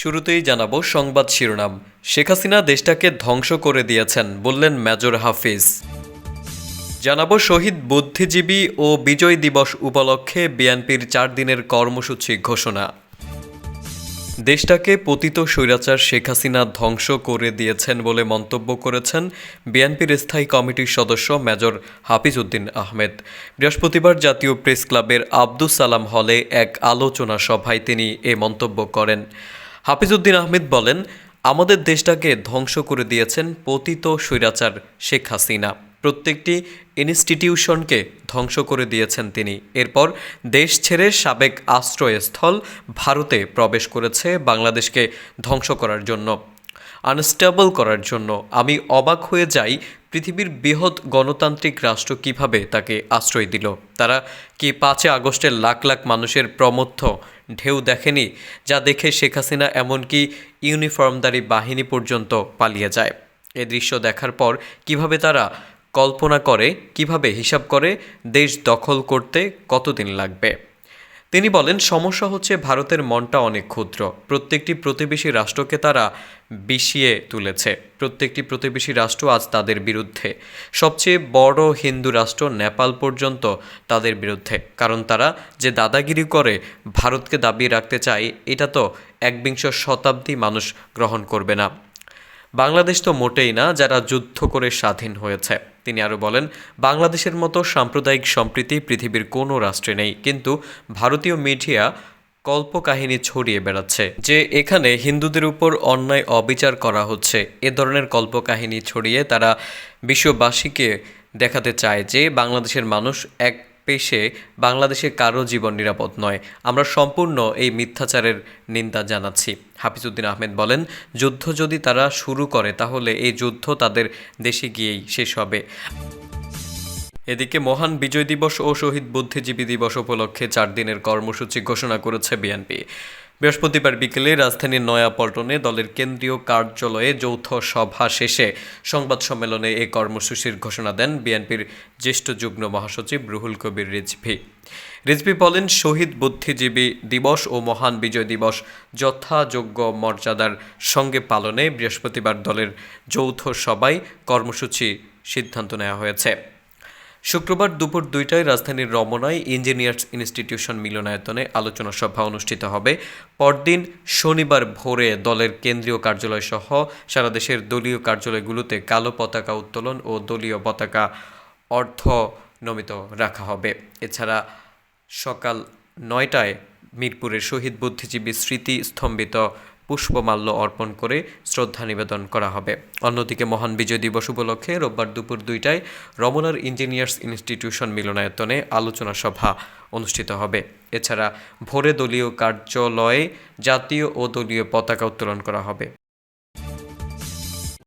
শুরুতেই জানাব সংবাদ শিরোনাম। শেখ হাসিনা দেশটাকে ধ্বংস করে দিয়েছেন, বললেন মেজর হাফিজ। জানাব শহীদ বুদ্ধিজীবী ও বিজয় দিবস উপলক্ষে বিএনপির চার দিনের কর্মসূচি ঘোষণা। দেশটাকে পতিত স্বৈরাচার শেখ হাসিনা ধ্বংস করে দিয়েছেন বলে মন্তব্য করেছেন বিএনপির স্থায়ী কমিটির সদস্য মেজর হাফিজ উদ্দিন আহমেদ। বৃহস্পতিবার জাতীয় প্রেস ক্লাবের আব্দুস সালাম হলে এক আলোচনা সভায় তিনি এ মন্তব্য করেন। হাফিজ উদ্দিন আহমেদ বলেন, আমাদের দেশটাকে ধ্বংস করে দিয়েছেন পতিত স্বৈরাচার শেখ হাসিনা। প্রত্যেকটি ইনস্টিটিউশনকে ধ্বংস করে দিয়েছেন তিনি। এরপর দেশ ছেড়ে সাবেক আশ্রয়স্থল ভারতে প্রবেশ করেছে বাংলাদেশকে ধ্বংস করার জন্য, আনস্টেবল করার জন্য। আমি অবাক হয়ে যাই পৃথিবীর বৃহৎ গণতান্ত্রিক রাষ্ট্র কীভাবে তাকে আশ্রয় দিল। তারা কি পাঁচে আগস্টের লাখ লাখ মানুষের প্রমথ ঢেউ দেখেনি, যা দেখে শেখ হাসিনা এমনকি ইউনিফর্মধারী বাহিনী পর্যন্ত পালিয়ে যায়। এ দৃশ্য দেখার পর কীভাবে তারা কল্পনা করে, কীভাবে হিসাব করে, দেশ দখল করতে কতদিন লাগবে? তিনি বলেন, সমস্যা হচ্ছে ভারতের মনটা অনেক ক্ষুদ্র। প্রত্যেকটি প্রতিবেশী রাষ্ট্রকে তারা বিষিয়ে তুলেছে। প্রত্যেকটি প্রতিবেশী রাষ্ট্র আজ তাদের বিরুদ্ধে। সবচেয়ে বড় হিন্দু রাষ্ট্র নেপাল পর্যন্ত তাদের বিরুদ্ধে। কারণ তারা যে দাদাগিরি করে, ভারতকে দাবিয়ে রাখতে চায়, এটা তো একবিংশ শতাব্দী মানুষ গ্রহণ করবে না। বাংলাদেশ তো মোটেই না, যারা যুদ্ধ করে স্বাধীন হয়েছে। তিনি আরও বলেন, বাংলাদেশের মতো সাম্প্রদায়িক সম্প্রীতি পৃথিবীর কোনো রাষ্ট্রে নেই, কিন্তু ভারতীয় মিডিয়া কল্পকাহিনী ছড়িয়ে বেড়াচ্ছে যে এখানে হিন্দুদের উপর অন্যায় অবিচার করা হচ্ছে। এ ধরনের কল্পকাহিনী ছড়িয়ে তারা বিশ্ববাসীকে দেখাতে চায় যে বাংলাদেশের মানুষ এক পেশে বাংলাদেশে কারও জীবন নিরাপদ নয়। আমরা সম্পূর্ণ এই মিথ্যাচারের নিন্দা জানাচ্ছি। হাফিজুদ্দিন আহমেদ বলেন, যুদ্ধ যদি তারা শুরু করে, তাহলে এই যুদ্ধ তাদের দেশে গিয়েই শেষ হবে। এদিকে মহান বিজয় দিবস ও শহীদ বুদ্ধিজীবী দিবস উপলক্ষে চার দিনের কর্মসূচি ঘোষণা করেছে বিএনপি। বৃহস্পতিবার বিকেলে রাজধানীর নয়াপল্টনে দলের কেন্দ্রীয় কার্যালয়ে যৌথ সভা শেষে সংবাদ সম্মেলনে এই কর্মসূচির ঘোষণা দেন বিএনপির জ্যেষ্ঠ যুগ্ম মহাসচিব রুহুল কবির রিজভি। রিজভি বলেন, শহীদ বুদ্ধিজীবী দিবস ও মহান বিজয় দিবস যথাযোগ্য মর্যাদার সঙ্গে পালনে বৃহস্পতিবার দলের যৌথ সভায় কর্মসূচি সিদ্ধান্ত নেওয়া হয়েছে। শুক্রবার দুপুর দুইটায় রাজধানীর রমনায় ইঞ্জিনিয়ার্স ইনস্টিটিউশন মিলনায়তনে আলোচনা সভা অনুষ্ঠিত হবে। পরদিন শনিবার ভোরে দলের কেন্দ্রীয় কার্যালয় সহ সারা দেশের দলীয় কার্যালয়গুলোতে কালো পতাকা উত্তোলন ও দলীয় পতাকা অর্থ নমিত রাখা হবে। এছাড়া সকাল নয়টায় মিরপুরের শহীদ বুদ্ধিজীবী স্মৃতি স্তম্ভিত পুষ্পমাল্য অর্পণ করে শ্রদ্ধা নিবেদন করা হবে। অন্যদিকে মহান বিজয় দিবস উপলক্ষে রোববার দুপুর দুইটায় রমনার ইঞ্জিনিয়ার্স ইনস্টিটিউশন মিলনায়তনে আলোচনা সভা অনুষ্ঠিত হবে। এছাড়া ভোরে দলীয় কার্যালয়ে জাতীয় ও দলীয় পতাকা উত্তোলন করা হবে।